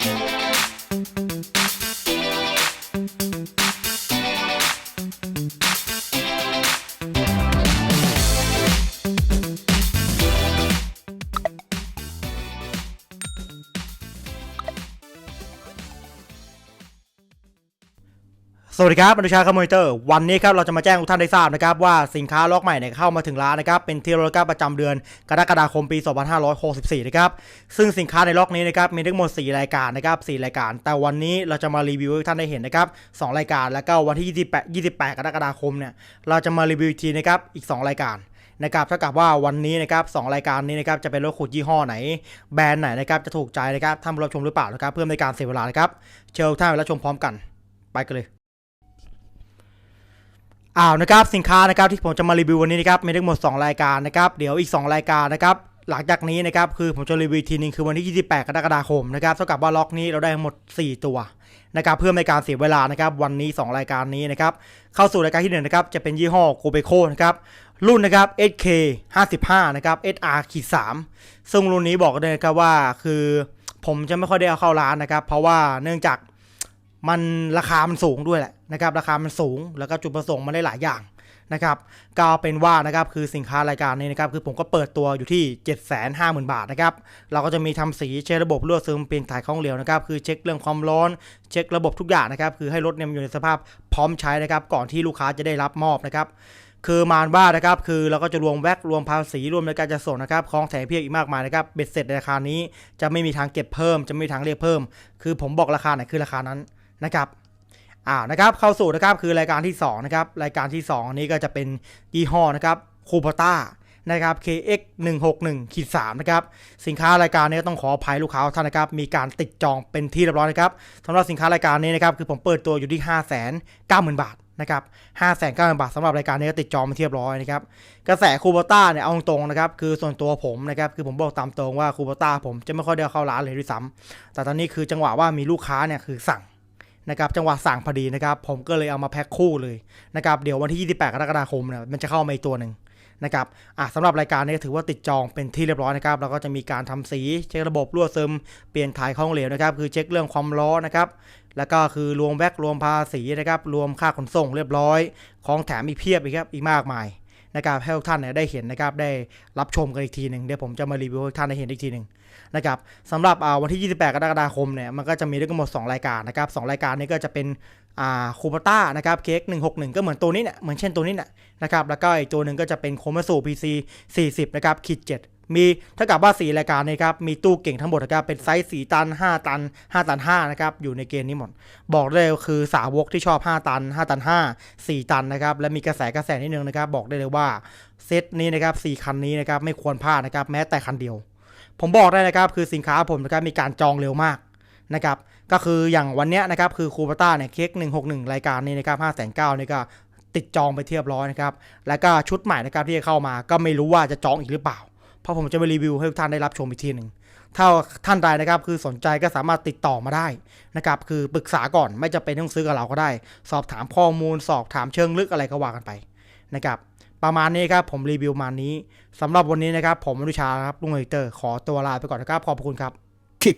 Thank you. สวัสดีครับอนุชาคอมมูนิเตอร์วันนี้ครับเราจะมาแจ้งทุกท่านได้ทราบนะครับว่าสินค้าล็อกใหม่เนี่ยเข้ามาถึงร้านนะครับเป็นที่ระลึกประจำเดือนกรกฎาคมปี 2564 นะครับซึ่งสินค้าในล็อกนี้นะครับมีทั้งหมด 4 รายการนะครับ4รายการ แต่วันนี้เราจะมารีวิวให้ท่านได้เห็นนะครับ2รายการแล้วก็วันที่ 28 28 กรกฎาคมเนี่ยเราจะมารีวิวทีนะครับอีก 2 รายการนะครับเท่ากับว่าวันนี้นะครับสองรายการนี้นะครับจะเป็นรถขุดยี่ห้อไหน แบรนด์ไหนนะครับจะถูกใจนะครับท่านผู้รับชมหรือเปล่านะครับเพื่อให้การเสียเวลานะครับเชิญทุกท่านไปรับชมพร้อมกัน ไปกันเลย อ้าวนะครับสินค้านะครับที่ผมจะมารีวิววันนี้นะครับมีทั้งหมด 2 รายการนะครับเดี๋ยวอีก 2 รายการนะครับหลังจากนี้นะครับคือผมจะรีวิวทีนึงคือวันที่ 28 กรกฎาคมนะครับเท่ากับว่าล็อกนี้เราได้ทั้งหมด 4 ตัวนะครับเพื่อในการเสียเวลานะครับวันนี้ 2 รายการนี้นะครับเข้าสู่รายการที่1นะครับจะเป็นยี่ห้อโกเบโคนะครับรุ่นนะครับ SK 55นะครับ SR ขีด3ซึ่งรุ่นนี้บอกเลยนะครับว่าคือผมจะไม่ค่อยได้เอาเข้าร้านนะครับ เพราะว่าเนื่องจาก มันราคามันสูงด้วยแหละนะครับราคามันสูงแล้วก็จุดประสงค์มันได้หลายอย่างนะครับก็เอาเป็นว่านะครับคือสินค้ารายการนี้นะครับคือผมก็เปิดตัวอยู่ที่ 750,000 บาทนะครับเราก็จะมีทำสีเช็คระบบรั่วซึมเปลี่ยนถ่ายของเหลวนะครับคือเช็คเรื่องความร้อนเช็คระบบทุกอย่างนะครับคือให้รถเนี่ยมันอยู่ในสภาพพร้อมใช้นะครับก่อนที่ลูกค้าจะได้รับมอบนะครับคือมานว่านะครับคือเราก็จะรวมแว็กรวมภาษีรวมในการจัดส่งนะครับของแถมเพียงอีกมากมายนะครับเบ็ดเสร็จในราคานี้ จะไม่มีทางเก็บเพิ่ม จะไม่มีทางเรียกเพิ่ม คือผมบอกราคาไหนคือราคานั้น นะครับอ่านะครับเข้าสู่นะครับคือรายการที่2นะครับรายการที่ 2 นี้ก็จะเป็นยี่ห้อนะครับคูปต้านะครับ KX 161ขีด3นะครับ สินค้ารายการนี้ต้องขออภัยลูกค้าท่านนะครับ มีการติดจองเป็นที่เรียบร้อยนะครับสำหรับสินค้ารายการนี้นะครับ คือผมเปิดตัวอยู่ที่ 5 9 0 0 0 0 บาทนะครับ5 9 0 0 0 0บาทสำหรับรายการนี้ก็ติดจองเป็นที่เรียบร้อยนะครับ กระแสคูปต้าเนี่ยเอาตรงๆนะครับ คือส่วนตัวผมนะครับ คือผมบอกตามตรงว่าคูปต้าผมจะไม่ค่อยได้เอาเข้าร้านเลยด้วยซ้ำแต่ตอนนี้คือจังหวะว่ามีลูกค้าเนี่ยคือสั่ง นะครับจังหวะสั่งพอดีนะครับ ผมก็เลยเอามาแพ็คคู่เลยนะครับเดี๋ยววันที่ 28 กรกฎาคมเนี่ยมันจะเข้ามาอีกตัวหนึ่งนะครับอะสำหรับรายการนี้ถือว่าติดจองเป็นที่เรียบร้อยนะครับ แล้วก็จะมีการทำสีเช็คระบบรั่วซึม เปลี่ยนถ่ายข้องเหลวนะครับ คือเช็คเรื่องความร้อนนะครับ แล้วก็คือรวมแว็กรวมภาษีนะครับ รวมค่าขนส่งเรียบร้อย ของแถมอีกเพียบอีกครับ อีกมากมาย นะครับให้ทุกท่านเนี่ยได้เห็นนะครับได้รับชมกันอีกทีหนึ่งเดี๋ยวผมจะมารีวิวให้ทุกท่านได้เห็นอีกทีหนึ่งนะครับสำหรับวันที่ 28 กรกฎาคมเนี่ยมันก็จะมีด้วยกันหมด 2 รายการนะครับสรายการนี้ก็จะเป็นคูปต้านะครับเค้ก161 ก็เหมือนตัวนี้เนี่ยเหมือนเช่นตัวนี้เนี่ยนะครับแล้วก็อีกตัวหนึ่งก็จะเป็นโคมาสู PC 40นะครับขีด7 มีเท่ากับว่า 4 รายการนี้ครับ มีตู้เก่งทั้งหมดนะครับ เป็นไซส์ 4 ตัน 5 ตัน 5 ตัน 5 นะครับ อยู่ในเกณฑ์นี้หมด บอกได้เลยคือสาวกที่ชอบ 5 ตัน 5 ตัน 5 4 ตันนะครับ และมีกระแสกระแสนิดนึงนะครับ บอกได้เลยว่าเซตนี้นะครับ 4 คันนี้นะครับ ไม่ควรพลาดนะครับ แม้แต่คันเดียว ผมบอกได้นะครับ คือสินค้าผมนะครับ มีการจองเร็วมากนะครับ ก็คืออย่างวันนี้นะครับ คือคูปต้าเนี่ย เค้ก161 รายการนี้นะครับ5 9 0 0 0นี่ก็ติดจองไปเทียบร้อยนะครับ แล้วก็ชุดใหม่นะครับที่จะเข้ามา ก็ไม่รู้ว่าจะจองอีกหรือเปล่า เพราะผมจะไปรีวิวให้ทุกท่านได้รับชมอีกทีหนึ่งถ้าท่านใดนะครับคือสนใจก็สามารถติดต่อมาได้นะครับคือปรึกษาก่อนไม่จะเป็นต้องซื้อกับเราก็ได้ สอบถามข้อมูล สอบถามเชิงลึกอะไรก็ว่ากันไปนะครับประมาณนี้ครับผมรีวิวมานี้สำหรับวันนี้นะครับผมมนุชาครับลุงเอเตอร์ขอตัวลาไปก่อนนะครับขอบคุณครับ Kick.